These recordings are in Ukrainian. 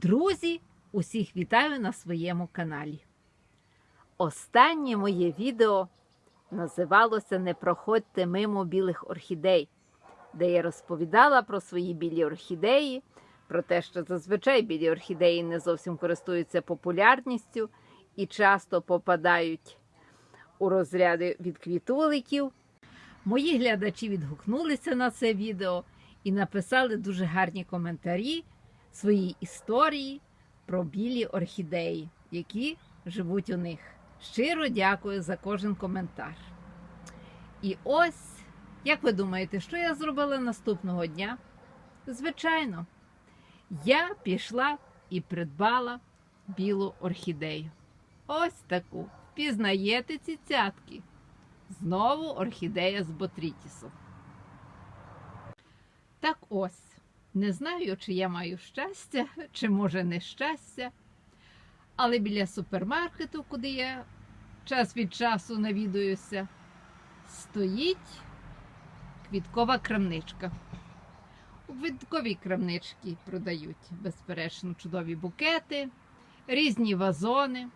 Друзі, усіх вітаю на своєму каналі. Останнє моє відео називалося Не проходьте мимо білих орхідей, де я розповідала про свої білі орхідеї, про те, що зазвичай білі орхідеї не зовсім користуються популярністю і часто попадають у розряди від квітуликів. Мої глядачі відгукнулися на це відео і написали дуже гарні коментарі свої історії про білі орхідеї, які живуть у них. Щиро дякую за кожен коментар. І ось, як ви думаєте, що я зробила наступного дня? Звичайно, я пішла і придбала білу орхідею. Ось таку. Впізнаєте ці цятки? Знову орхідея з ботрітісу. Так ось. Не знаю, чи я маю щастя, чи може нещастя. Але біля супермаркету, куди я час від часу навідуюся, стоїть квіткова крамничка. У квітковій крамничці продають, безперечно, чудові букети, різні вазони.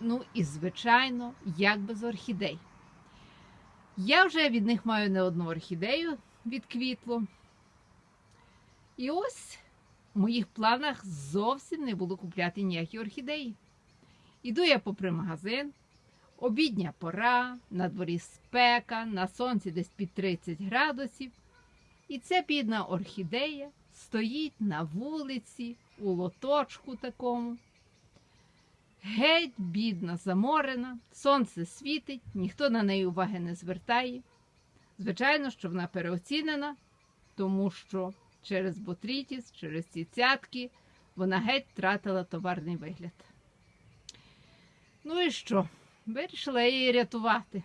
Ну і, звичайно, як без орхідей. Я вже від них маю не одну орхідею від квітлу. І ось в моїх планах зовсім не було купляти ніякі орхідеї. Іду я попри магазин, обідня пора, на дворі спека, на сонці десь під 30 градусів. І ця бідна орхідея стоїть на вулиці, у лоточку такому. Геть, бідна, заморена, сонце світить, ніхто на неї уваги не звертає. Звичайно, що вона переоцінена, тому що через ботрітіс, через ці цятки вона геть втратила товарний вигляд. Ну і що? Вирішила я її рятувати.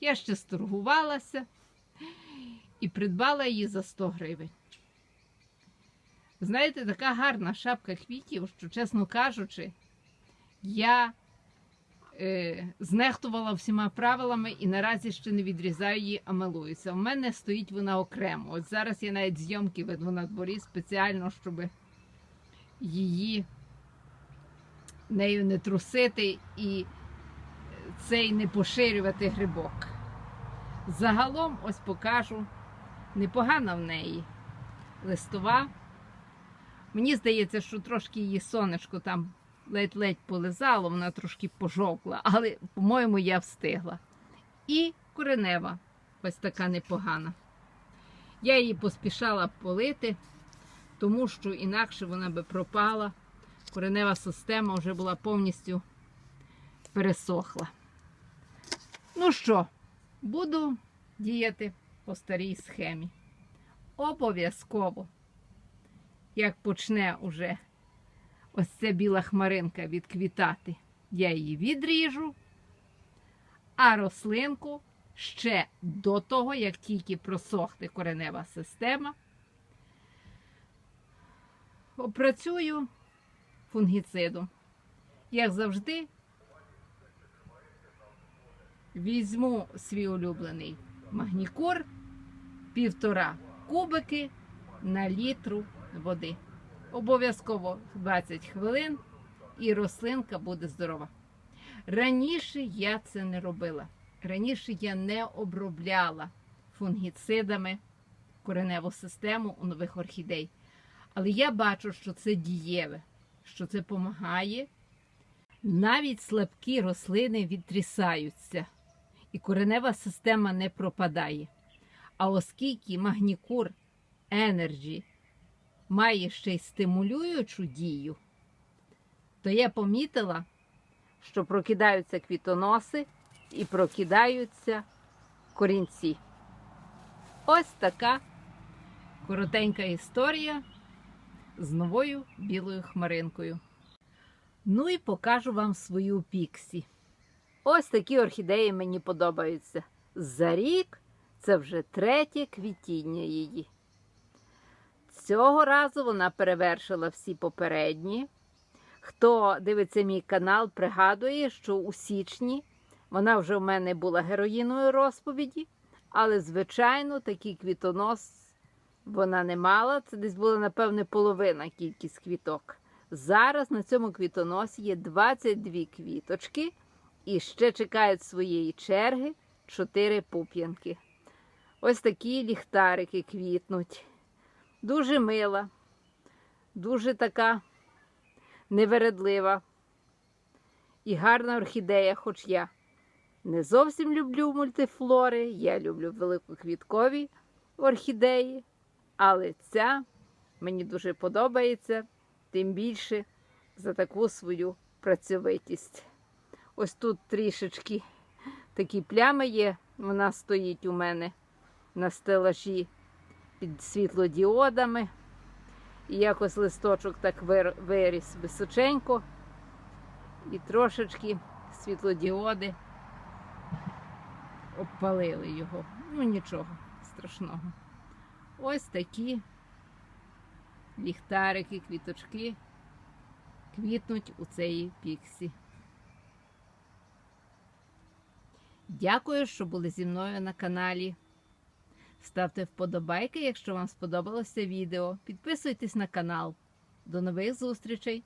Я ще сторгувалася і придбала її за 100 гривень. Знаєте, така гарна шапка квітів, що, чесно кажучи, я знехтувала всіма правилами і наразі ще не відрізаю її, а милуюся. У мене стоїть вона окремо. От зараз я навіть зйомки веду на дворі спеціально, щоб її нею не трусити і цей не поширювати грибок. Загалом, ось покажу, непогана в неї листова. Мені здається, що трошки її сонечко там ледь-ледь полизало, вона трошки пожовкла, але, по-моєму, я встигла. І коренева ось така непогана. Я її поспішала полити, тому що інакше вона би пропала. Коренева система вже була повністю пересохла. Ну що, буду діяти по старій схемі. Обов'язково, як почне уже ось ця біла хмаринка відквітати, я її відріжу, а рослинку ще до того, як тільки просохне коренева система, опрацюю фунгіцидом. Як завжди, візьму свій улюблений магнікур, півтора кубики на літру води. Обов'язково 20 хвилин і рослинка буде здорова. Раніше я це не робила. Раніше я не обробляла фунгіцидами кореневу систему у нових орхідей. Але я бачу, що це дієве, що це допомагає. Навіть слабкі рослини відтрісаються, і коренева система не пропадає. А оскільки магнікур Energy має ще й стимулюючу дію, то я помітила, що прокидаються квітоноси і прокидаються корінці. Ось така коротенька історія з новою білою хмаринкою. Ну і покажу вам свою піксі. Ось такі орхідеї мені подобаються. За рік це вже третє квітіння її. Цього разу вона перевершила всі попередні. Хто дивиться мій канал, пригадує, що у січні вона вже в мене була героїною розповіді, але, звичайно, такий квітонос вона не мала. Це десь була, напевне, половина кількість квіток. Зараз на цьому квітоносі є 22 квіточки і ще чекають своєї черги 4 пуп'янки. Ось такі ліхтарики квітнуть. Дуже мила, дуже така невередлива. І гарна орхідея, хоч я не зовсім люблю мультифлори, я люблю великоквіткові орхідеї, але ця мені дуже подобається, тим більше за таку свою працьовитість. Ось тут трішечки такі плями є, вона стоїть у мене на стелажі під світлодіодами. І якось листочок так виріс височенько. І трошечки світлодіоди обпалили його. Ну нічого страшного. Ось такі ліхтарики, квіточки квітнуть у цій піксі. Дякую, що були зі мною на каналі. Ставте вподобайки, якщо вам сподобалося відео. Підписуйтесь на канал. До нових зустрічей!